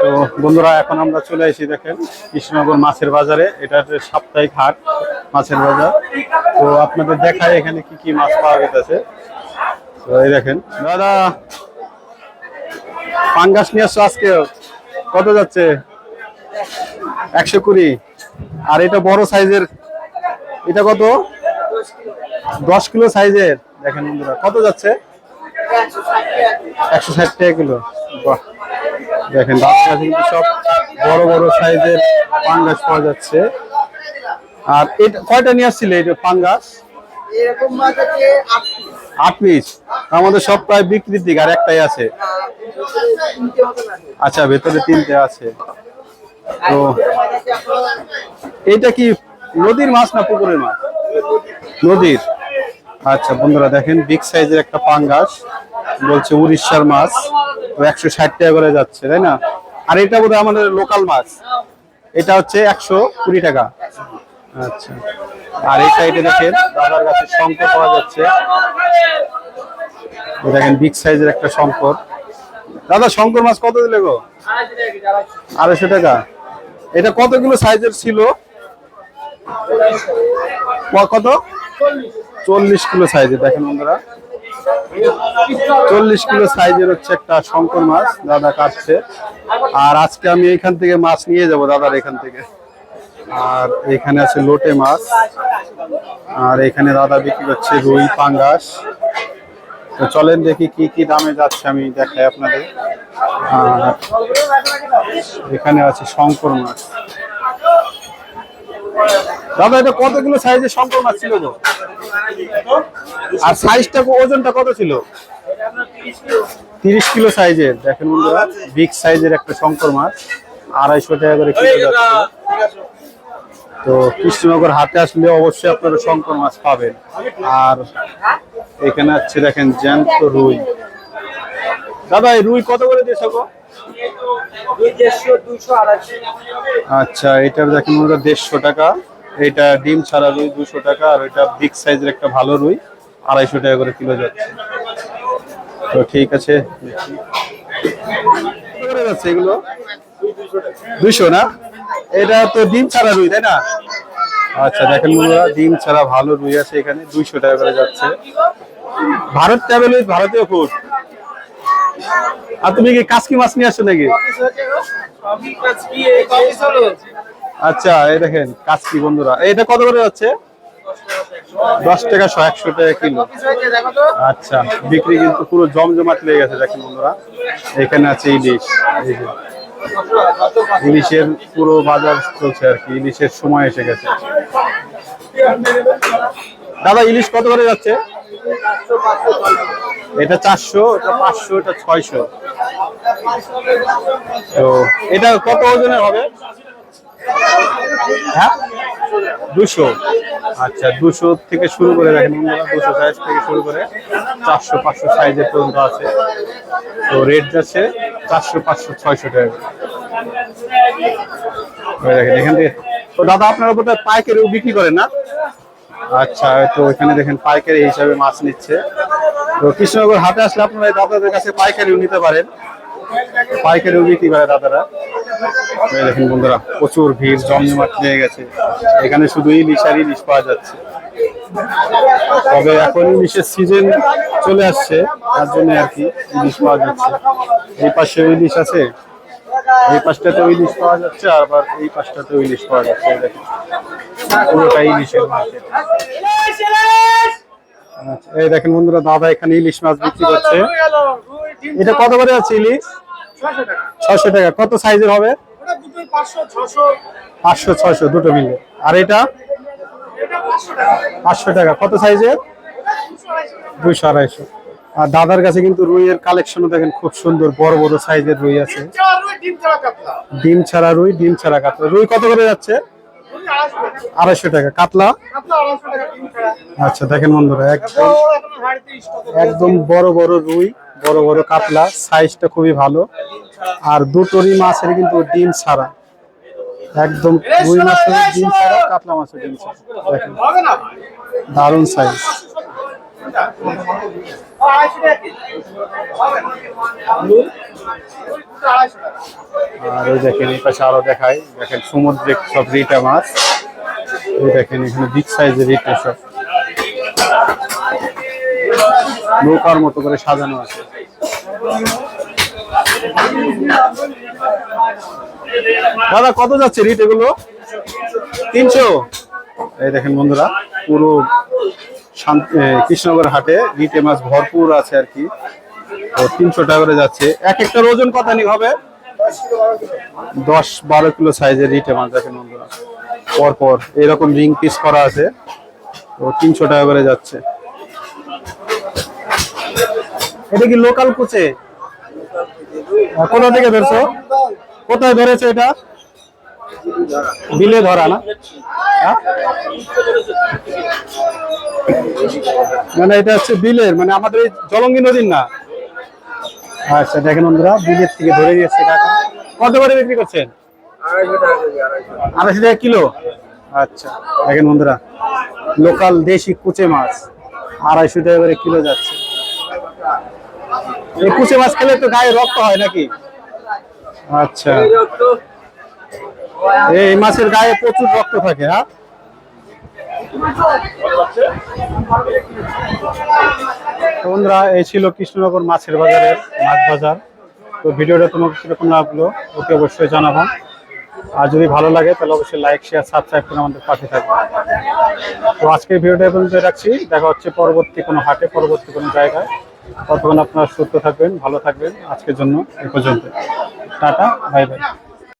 তো বন্ধুরা, এখন আমরা চলে এসেছি দেখেন কৃষ্ণনগর মাছের বাজারে। এটা সাপ্তাহিক হাট মাছের বাজার। তো আপনাদের দেখায় এখানে কি কি মাছ পাওয়া গেছে। তো এই দেখেন, দাদা, পাঙ্গাস নিয়ে আসছো আজকে? কত যাচ্ছে? একশো কুড়ি। আর এটা বড় সাইজের এটা কত? দশ কিলো সাইজের। দেখেন বন্ধুরা কত যাচ্ছে? একশো ষাট টাকা কিলো। বাহ। দেখেন কাছে কিন্তু সব বড় বড় সাইজের পাঙ্গাস পাওয়া যাচ্ছে। আর এটা কয়টা নিয়ে আসছিলে এটা পাঙ্গাস? আট পিস। আমাদের সব প্রায় বিক্রির দিকে আর একটাই আছে। আচ্ছা ভেতরে তিনটে আছে। তো এইটা কি নদীর মাছ না পুকুরের মাছ? নদীর। আচ্ছা বন্ধুরা দেখেন বিগ সাইজের একটা পাঙ্গাস, বলছে উড়িষ্যার মাছ একশো ষাট টাকা করে যাচ্ছে, তাই না? আর এটা বোধহয় আমাদের লোকাল মাছ। এটা হচ্ছে একশো কুড়ি টাকা। আচ্ছা। আর এই সাইডে দেখেন দাদার কাছে শঙ্কর পাওয়া যাচ্ছে। দেখেন বিগ সাইজের একটা শঙ্কর দাদা শঙ্কর মাছ কত দিলে গো? আড়াইশো টাকা। এটা কত কিলো সাইজের ছিল? কত? চল্লিশ কিলো সাইজের, দেখেন বন্ধুরা। চল্লিশ কিলো সাইজের হচ্ছে একটা শঙ্কর মাছ, দাদা কাটছে। আর আজকে আমি এইখান থেকে মাছ নিয়ে যাব দাদার এখান থেকে। আর এখানে আছে লোটে মাছ। আর এখানে দাদা বিক্রি করছে রুই, পাঙ্গাস। তো চলেন দেখি কি কি দামে যাচ্ছে, আমি দেখাই আপনাদের। আর এখানে আছে শঙ্কর মাছ। দাদা এটা কত কিলো সাইজের শঙ্কর মাছ ছিল গো? আর সাইজটা ওজনটা কত ছিল? তিরিশ কিলো সাইজের। দেখেন বন্ধুরা বিগ সাইজের একটা শঙ্কর মাছ আড়াইশো টাকা করে কিলো যাচ্ছে। তো কৃষ্ণনগর হাটে আসলে অবশ্যই আপনারা শঙ্কর মাছ পাবেন। আর এখানে আছে দেখেন জ্যান্ত রুই। দাদা এই রুই কত করে দিয়েছ গো? আচ্ছা এটা দেখেন বন্ধুরা দেড়শো টাকা। এটা ডিম ছাড়া রুই দুশো টাকা, আর এটা বিগ সাইজের একটা ভালো রুই, আড়াইশো টাকা করে কিলো যাচ্ছে। তো ঠিক আছে এগুলো? দুশো না? এটা তো ডিম ছাড়া রুই, তাই না? আচ্ছা দেখেন বন্ধুরা ডিম ছাড়া ভালো রুই আছে এখানে দুইশো টাকা করে যাচ্ছে। ভারত ট্রাভেল উইথ ভারতীয় ফুড আর তুমি কি কাসকি মাছ নিয়ে আসছো নাকি? আচ্ছা এই দেখেন কাচকি বন্ধুরা। এটা কত করে যাচ্ছে? দশ টাকা শো একশো টাকা কিলো। আচ্ছা বিক্রি কিন্তু পুরো জমজমাট লেগে গেছে দেখেন বন্ধুরা। এখানে আছে ইলিশ। ইলিশের পুরো বাজার চলছে আর কি ইলিশের সময় এসে গেছে। দাদা ইলিশ কত করে যাচ্ছে? এটা চারশো, এটা পাঁচশো, এটা ছয়শো। তো এটা কত ওজনের হবে? হ্যাঁ? দুশো। আচ্ছা দুশো থেকে শুরু করে দেখেন দুশো সাইজ থেকে শুরু করে চারশো, পাঁচশো সাইজের পর্যন্ত আছে। তো রেট যাচ্ছে চারশো, পাঁচশো, ছয়শো টাকা। দেখেন, এখান থেকে তো দাদা, আপনারা বোধহয় পাইকারিও বিক্রি করেন না? আচ্ছা তো এখানে দেখেন পাইকারি হিসাবে মাছ নিচ্ছে। তো কৃষ্ণনগর হাটে আসলে আপনারা দাদাদের কাছে পাইকারিও নিতে পারেন। পাইকারিও বিক্রি করে দাদারা? দেখেন বন্ধুরা, প্রচুর ভিড়, জমজমাট লেগে গেছে। এখানে শুধু ইলিশ আর ইলিশ পাওয়া যাচ্ছে। তবে এখন ইলিশের সিজন চলে আসছে, তার জন্য আর কি ইলিশ পাওয়া যাচ্ছে। এই পাশে ইলিশ আছে। এই পাশটাতে ইলিশ পাওয়া যাচ্ছে, আবার এই পাশটাতে ইলিশ পাওয়া যাচ্ছে। দেখেন, পুরোটাই ইলিশের মার্কেট। এই দেখেন বন্ধুরা দাদা এখানে ইলিশ মাছ বিক্রি করছে। এটা কত করে আছে ইলিশ? ছশো টাকা। কত সাইজের হবে? পাঁচশো ছয়শো। দুটো মিলে। আর এটা? পাঁচশো টাকা। কত সাইজের? দুইশো আড়াইশো। আর দাদার কাছে কিন্তু রুইয়ের কালেকশনও দেখেন খুব সুন্দর বড় বড় সাইজের রুই আছে। ডিম ছাড়া রুই ডিম ছাড়া কাতলা। রুই কত করে যাচ্ছে? আড়াইশো টাকা। কাতলা? আচ্ছা দেখেন বন্ধুরা একদম একদম বড় বড় রুই বড় বড় কাতলা সাইজটা খুবই ভালো। আর দুটোরই মাছের কিন্তু ডিম ছাড়া। একদম রুই মাছের ডিম ছাড়া কাতলা মাছের ডিম ছাড়া। দেখেন দারুণ সাইজ আর এই দেখেন, এই পাশে আরও দেখাই। দেখেন সমুদ্রিক সব রিটা মাছ। এই দেখেন, এখানে বিগ সাইজের রিটা সব। নৌকার মতো করে সাজানো আছে। দাদা, কত যাচ্ছে রিট এগুলো? তিনশো? এই দেখেন বন্ধুরা, পুরো কৃষ্ণনগর হাটে রিটে মাছ ভরপুর আছে আর কি। তো তিনশো টাকা করে যাচ্ছে। এক একটা ওজন কত নি হবে দশ বারো কিলো সাইজের রিটে মাছ দেখেন বন্ধুরা। পর পর এরকম রিং পিস করা আছে। তো তিনশো টাকা করে যাচ্ছে। এটা কি লোকাল কুচে? কোথা থেকে ধরছো? কোথায় ধরেছে এটা? বিলে ধরা না? হ্যাঁ? মানে এটা হচ্ছে বিলের মানে আমাদের এই জলঙ্গি নদীর না? আচ্ছা দেখেন বন্ধুরা, বিলের থেকে ধরে গেছে কাকা। কত করে বিক্রি করছেন? আড়াইশো টাকা কিলো। আচ্ছা দেখেন বন্ধুরা, লোকাল দেশি কুচে মাছ, আড়াইশো টাকা করে কিলো যাচ্ছে। এই কুচে মাছ খেলে তো গায়ে রক্ত হয় নাকি? আচ্ছা। এই মাছের গায়ে প্রচুর রক্ত থাকে হ্যাঁ? বন্ধুরা, এই ছিল কৃষ্ণনগর মাছের বাজারের মাছ বাজার। তো ভিডিওটা তোমাকে কীরকম লাগল, ওকে অবশ্যই জানাব। আর যদি ভালো লাগে, তাহলে অবশ্যই লাইক শেয়ার সাবস্ক্রাইব করে আমাদের পাশে থাকবে। তো আজকের ভিডিওটা পর্যন্ত রাখছি। দেখা হচ্ছে পরবর্তী কোনো হাটে, পরবর্তী কোনো জায়গায়। ততক্ষণ আপনারা সুস্থ থাকবেন, ভালো থাকবেন আজকের জন্য এ পর্যন্ত। Tata bye bye